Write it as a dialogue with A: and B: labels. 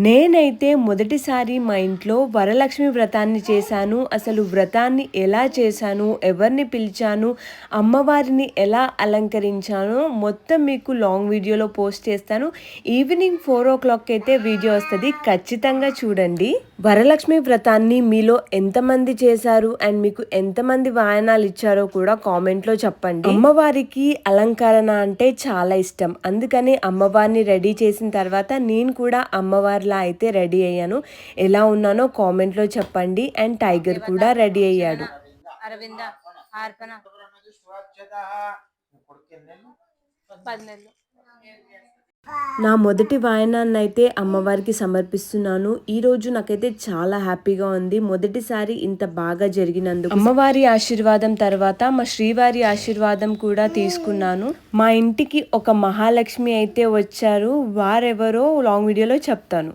A: నేనైతే మొదటిసారి మా ఇంట్లో వరలక్ష్మి వ్రతాన్ని చేశాను. అసలు వ్రతాన్ని ఎలా చేశాను? ఎవరిని పిలిచాను? అమ్మవారిని ఎలా అలంకరించాను మొత్తం మీకు లాంగ్ వీడియోలో పోస్ట్ చేస్తాను. ఈవినింగ్ ఫోర్ ఓ క్లాక్ అయితే వీడియో వస్తుంది. ఖచ్చితంగా చూడండి. వరలక్ష్మి వ్రతాన్ని మీలో ఎంతమంది చేశారు? అండ్ మీకు ఎంతమంది వాయనాలు ఇచ్చారో కూడా కామెంట్లో చెప్పండి. అమ్మవారికి అలంకరణ అంటే చాలా ఇష్టం. అందుకని అమ్మవారిని రెడీ చేసిన తర్వాత నేను కూడా అమ్మవారి అమ్మవారిలా అయితే రెడీ అయ్యాను. ఎలా ఉన్నానో కామెంట్లో చెప్పండి. అండ్ టైగర్ కూడా రెడీ అయ్యాడు.
B: అరవింద
A: నా మొదటి వాయనాన్ని అయితే అమ్మవారికి సమర్పిస్తున్నాను. ఈ రోజు నాకైతే చాలా హ్యాపీగా ఉంది. మొదటిసారి ఇంత బాగా జరిగినందుకు అమ్మవారి ఆశీర్వాదం తర్వాత మా శ్రీవారి ఆశీర్వాదం కూడా తీసుకున్నాను. మా ఇంటికి ఒక మహాలక్ష్మి అయితే వచ్చారు. వారెవరో లాంగ్ వీడియోలో చెప్తాను.